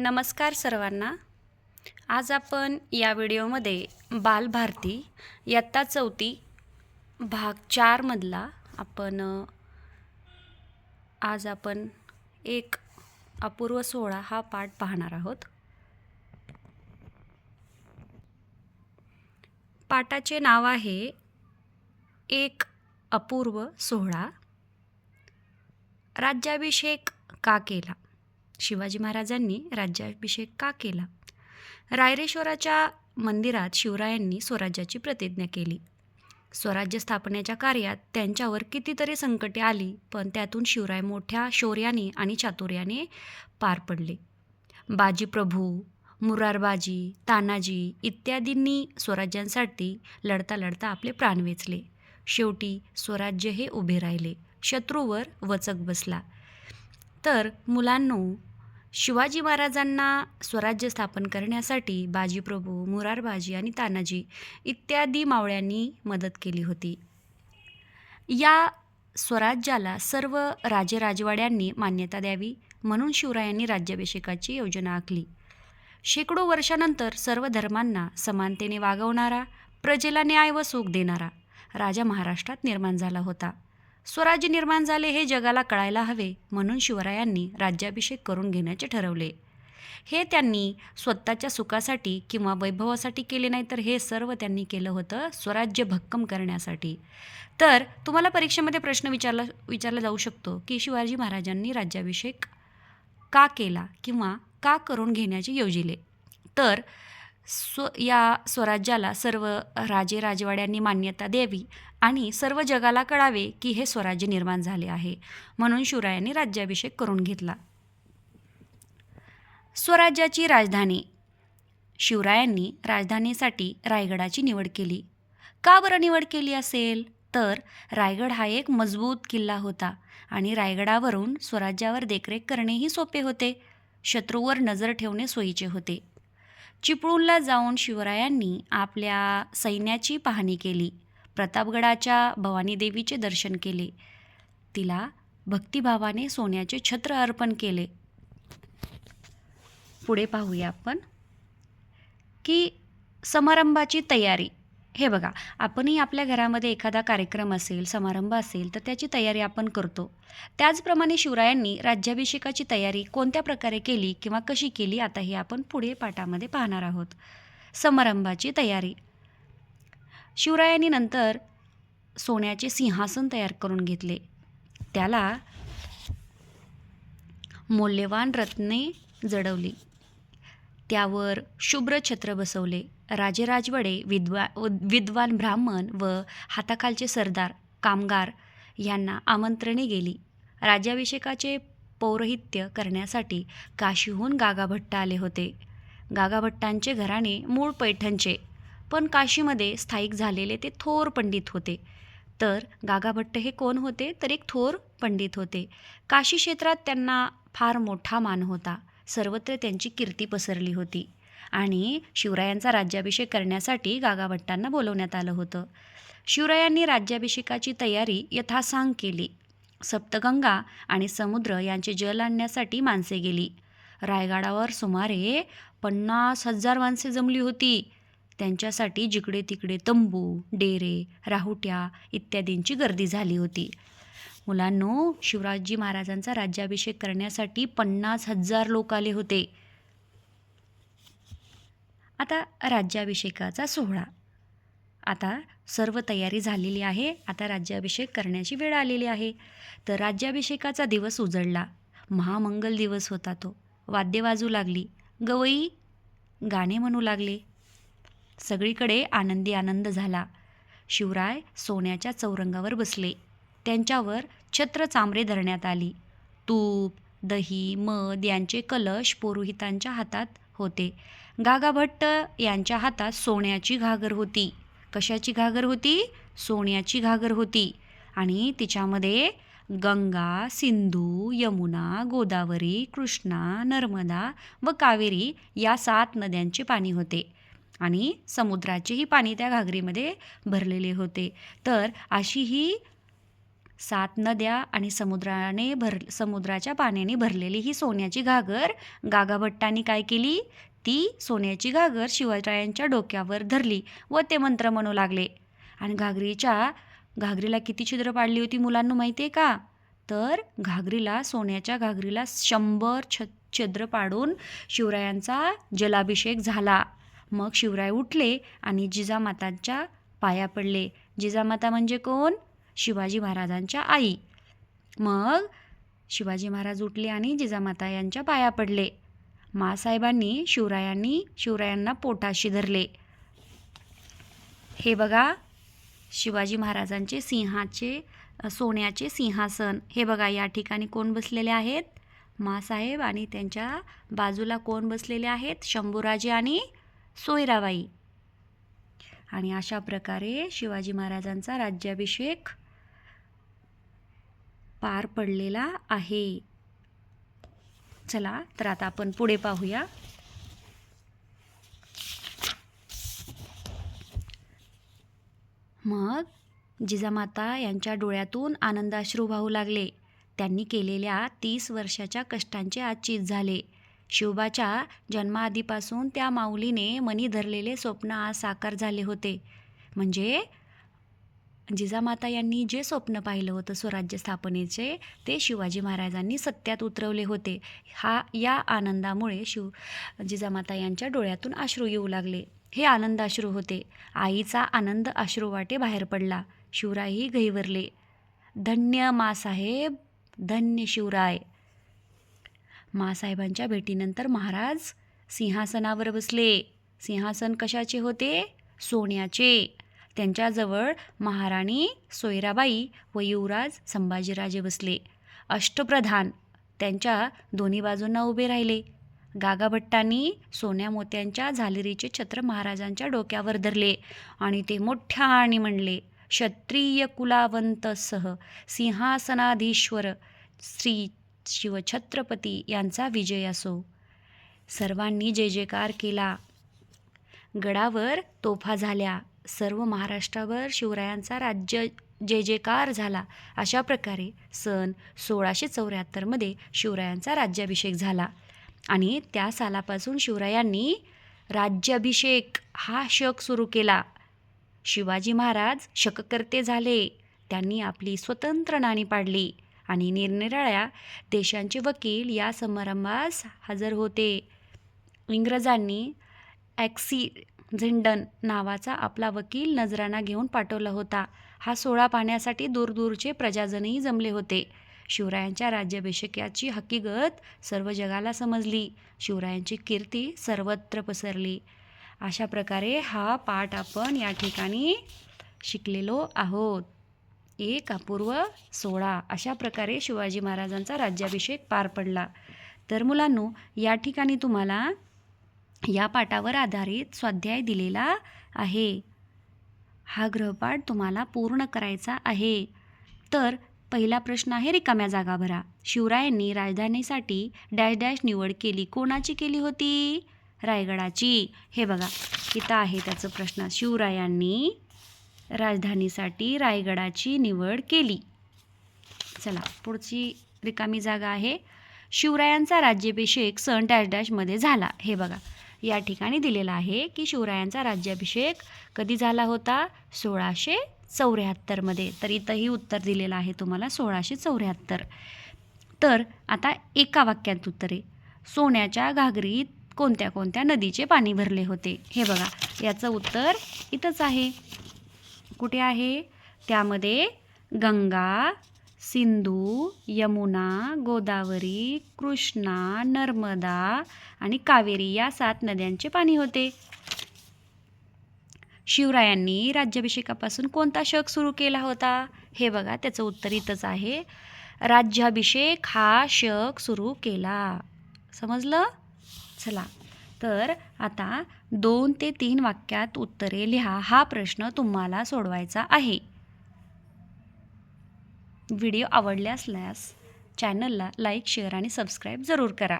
नमस्कार सर्वांना. आज आपण या व्हिडिओमध्ये बालभारती इयत्ता चौथी भाग चारमधला आपण आज आपण एक अपूर्व सोहळा हा पाठ पाहणार आहोत. पाठाचे नाव आहे एक अपूर्व सोहळा. राज्याभिषेक का केला? शिवाजी महाराजांनी राज्याभिषेक का केला? रायरेश्वराच्या मंदिरात शिवरायांनी स्वराज्याची प्रतिज्ञा केली. स्वराज्य स्थापनेच्या कार्यात त्यांच्यावर कितीतरी संकटे आली पण त्यातून शिवराय मोठ्या शौर्याने आणि चातुर्याने पार पडले. बाजीप्रभू मुरारबाजी तानाजी इत्यादींनी स्वराज्यांसाठी लढता लढता आपले प्राण वेचले. शेवटी स्वराज्य हे उभे राहिले. शत्रूवर वचक बसला. तर मुलांनो शिवाजी महाराजांना स्वराज्य स्थापन करण्यासाठी बाजीप्रभू मुरारबाजी आणि तानाजी इत्यादी मावळ्यांनी मदत केली होती. या स्वराज्याला सर्व राजेराजवाड्यांनी मान्यता द्यावी म्हणून शिवरायांनी राज्याभिषेकाची योजना आखली. शेकडो वर्षानंतर सर्व धर्मांना समानतेने वागवणारा प्रजेला न्याय व सुख देणारा राजा महाराष्ट्रात निर्माण झाला होता. स्वराज्य निर्माण झाले हे जगाला कळायला हवे म्हणून शिवरायांनी राज्याभिषेक करून घेण्याचे ठरवले. हे त्यांनी स्वतःच्या सुखासाठी किंवा वैभवासाठी केले नाही तर हे सर्व त्यांनी केलं होतं स्वराज्य भक्कम करण्यासाठी. तर तुम्हाला परीक्षेमध्ये प्रश्न विचारला विचारला जाऊ शकतो की शिवाजी महाराजांनी राज्याभिषेक का केला किंवा का करून घेण्याचे योजिले? तर स्व या स्वराज्याला सर्व राजे राजवाड्यांनी मान्यता द्यावी आणि सर्व जगाला कळावे की हे स्वराज्य निर्माण झाले आहे म्हणून शिवरायांनी राज्याभिषेक करून घेतला. स्वराज्याची राजधानी. शिवरायांनी राजधानीसाठी रायगडाची निवड केली. का बरं निवड केली असेल? तर रायगड हा एक मजबूत किल्ला होता आणि रायगडावरून स्वराज्यावर देखरेख करणेही सोपे होते. शत्रूवर नजर ठेवणे सोयीचे होते. चिपळूणला जाऊन शिवरायांनी आपल्या सैन्याची पाहणी केली. प्रतापगडाच्या भवानीदेवीचे दर्शन केले. तिला भक्तिभावाने सोन्याचे छत्र अर्पण केले. पुढे पाहूया आपण की समारंभाची तयारी. हे बघा आपणही आपल्या घरामध्ये एखादा कार्यक्रम असेल समारंभ असेल तर त्याची तयारी आपण करतो. त्याचप्रमाणे शिवरायांनी राज्याभिषेकाची तयारी कोणत्या प्रकारे केली किंवा कशी केली आता हे आपण पुढे पाठामध्ये पाहणार आहोत. समारंभाची तयारी. शिवरायांनी नंतर सोन्याचे सिंहासन तयार करून घेतले. त्याला मौल्यवान रत्ने जडवली. त्यावर शुभ्र छत्र बसवले. राजेराजवडे विद्वा विद्वान ब्राह्मण व हाताखालचे सरदार कामगार यांना आमंत्रणे गेली. राज्याभिषेकाचे पौरोहित्य करण्यासाठी काशीहून गागाभट्ट आले होते. गागाभट्टांचे घराणे मूळ पैठणचे पण काशीमध्ये स्थायिक झालेले ते थोर पंडित होते. तर गागाभट्ट हे कोण होते? तर एक थोर पंडित होते. काशी क्षेत्रात त्यांना फार मोठा मान होता. सर्वत्र त्यांची कीर्ती पसरली होती आणि शिवरायांचा राज्याभिषेक करण्यासाठी गागाभट्टांना बोलवण्यात आलं होतं. शिवरायांनी राज्याभिषेकाची तयारी यथासांग केली. सप्तगंगा आणि समुद्र यांचे जल आणण्यासाठी माणसे गेली. रायगडावर सुमारे पन्नास हजार माणसे जमली होती. त्यांच्यासाठी जिकडे तिकडे तंबू डेरे राहुट्या इत्यादींची गर्दी झाली होती. मुलांनो शिवराजजी महाराजांचा राज्याभिषेक करण्यासाठी पन्नास हजार लोक आले होते. आता राज्याभिषेकाचा सोहळा. आता सर्व तयारी झालेली आहे. आता राज्याभिषेक करण्याची वेळ आलेली आहे. तर राज्याभिषेकाचा दिवस उजळला महामंगल दिवस होता तो. वाद्य वाजू लागली. गवई गाणे म्हणू लागले. सगळीकडे आनंदी आनंद झाला. शिवराय सोन्याच्या चौरंगावर बसले. त्यांच्यावर छत्र चांबरे धरण्यात आली. तूप दही मध यांचे कलश पुरोहितांच्या हातात होते. गागाभट्ट यांच्या हातात सोन्याची घागर होती. कशाची घागर होती? सोन्याची घागर होती. आणि तिच्यामध्ये गंगा सिंधू यमुना गोदावरी कृष्णा नर्मदा व कावेरी या सात नद्यांचे पाणी होते. आणि समुद्राचेही पाणी त्या घागरीमध्ये भरलेले होते. तर अशी ही सात नद्या आणि समुद्राने भर समुद्राच्या पाण्याने भरलेली ही सोन्याची घागर. गागाभट्टांनी काय केली? ती सोन्याची घागर शिवरायांच्या डोक्यावर धरली व ते मंत्र म्हणू लागले. आणि घागरीच्या घागरीला किती छिद्र पाडली होती मुलांना माहिती आहे का? तर घागरीला सोन्याच्या घागरीला शंभर छ छिद्र पाडून शिवरायांचा जलाभिषेक झाला. मग शिवराय उठले आणि जिजामातांच्या पाया पडले. जिजामाता म्हणजे कोण? शिवाजी महाराजांच्या आई. मग शिवाजी महाराज उठले आणि जिजामाता यांच्या पाया पडले. मासाहेबांनी शिवरायांनी शिवरायांना पोटाशी धरले. हे बघा शिवाजी महाराजांचे सिंहाचे सोन्याचे सिंहासन. हे बघा या ठिकाणी कोण बसलेले आहेत? मासाहेब आणि त्यांच्या बाजूला कोण बसलेले आहेत? शंभूराजे आणि सोयराबाई. आणि अशा प्रकारे शिवाजी महाराजांचा राज्याभिषेक पार पडलेला आहे. चला तर आता आपण पुढे पाहूया. मग जिजामाता यांच्या डोळ्यातून आनंदाश्रू वाहू लागले. त्यांनी केलेल्या तीस वर्षाच्या कष्टांचे आज चित झाले. शिवबाच्या जन्माआधीपासून त्या माऊलीने मनी धरलेले स्वप्न आज साकार झाले होते. म्हणजे जिजामाता यांनी जे स्वप्न पाहिलं होतं स्वराज्य स्थापनेचे ते शिवाजी महाराजांनी सत्यात उतरवले होते. हा या आनंदामुळे शिव जिजामाता यांच्या डोळ्यातून अश्रू येऊ लागले. हे आनंद अश्रू होते. आईचा आनंद अश्रूवाटे बाहेर पडला. शिवरायही गहिवरले धन्य मासाहेब धन्य शिवराय. मासाहेबांच्या भेटीनंतर महाराज सिंहासनावर बसले. सिंहासन कशाचे होते? सोन्याचे. त्यांच्याजवळ महाराणी सोयराबाई व युवराज संभाजीराजे बसले. अष्टप्रधान त्यांच्या दोन्ही बाजूंना उभे राहिले. गागाभट्टांनी सोन्या मोत्यांच्या झालेरीचे छत्र महाराजांच्या डोक्यावर धरले आणि ते मोठ्या आणि म्हणले क्षत्रिय कुलावंतसह सिंहासनाधीश्वर श्री शिवछत्रपती यांचा विजय असो. सर्वांनी जय जयकार केला. गडावर तोफा झाल्या. सर्व महाराष्ट्रावर शिवरायांचा राज्य जय जयकार झाला. अशा प्रकारे सन सोळाशे चौऱ्याहत्तरमध्ये शिवरायांचा राज्याभिषेक झाला. आणि त्या सालापासून शिवरायांनी राज्याभिषेक हा शक सुरू केला. शिवाजी महाराज शककर्ते झाले. त्यांनी आपली स्वतंत्र नाणी पाडली आणि निरनिराळ्या देशांचे वकील या समारंभास हजर होते. इंग्रजांनी ॲक्सी झिंडन नावाचा आपला वकील नजराना घेऊन पाठवला होता. हा सोहळा पाहण्यासाठी दूरदूरचे प्रजाजनही जमले होते. शिवरायांच्या राज्याभिषेकाची हकीकत सर्व जगाला समजली. शिवरायांची कीर्ती सर्वत्र पसरली. अशा प्रकारे हा पाठ आपण या ठिकाणी शिकलेलो आहोत. एक अपूर्व सोहळा. अशा प्रकारे शिवाजी महाराजांचा राज्याभिषेक पार पडला. तर मुलांनो या ठिकाणी तुम्हाला या पाठावर आधारित स्वाध्याय दिलेला आहे. हा गृहपाठ तुम्हाला पूर्ण करायचा आहे. तर पहिला प्रश्न आहे रिकाम्या जागा भरा. शिवरायांनी राजधानीसाठी डॅश डॅश निवड केली. कोणाची केली होती? रायगडाची. हे बघा इथं आहे त्याचं प्रश्न. शिवरायांनी राजधानीसाठी रायगडाची निवड केली. चला पुढची रिकामी जागा आहे. शिवरायांचा राज्याभिषेक सण डॅश डॅशमध्ये झाला. हे बघा या ठिकाणी दिलेला आहे की शिवरायांचा राज्याभिषेक कधी झाला होता? सोळाशे चौऱ्याहत्तरमध्ये तर इथंही उत्तर दिलेलं आहे तुम्हाला सोळाशे चौऱ्याहत्तर. तर आता एका वाक्यात उत्तरे. सोन्याच्या घागरीत कोणत्या कोणत्या नदीचे पाणी भरले होते? हे बघा याचं उत्तर इथंच आहे. कुठे आहे? त्यामध्ये गंगा सिंधू यमुना गोदावरी कृष्णा नर्मदा आणि कावेरी या सात नद्यांचे पाणी होते. शिवरायांनी राज्याभिषेकापासून कोणता शक सुरू केला होता? हे बघा त्याचं उत्तर इथंच आहे. राज्याभिषेक हा शक सुरू केला. समजलं? चला तर आता दोन ते तीन वाक्यात उत्तरे लिहा. हा प्रश्न तुम्हाला सोडवायचा आहे. व्हिडिओ आवडले असल्यास चॅनलला लाईक शेअर आणि सबस्क्राईब जरूर करा.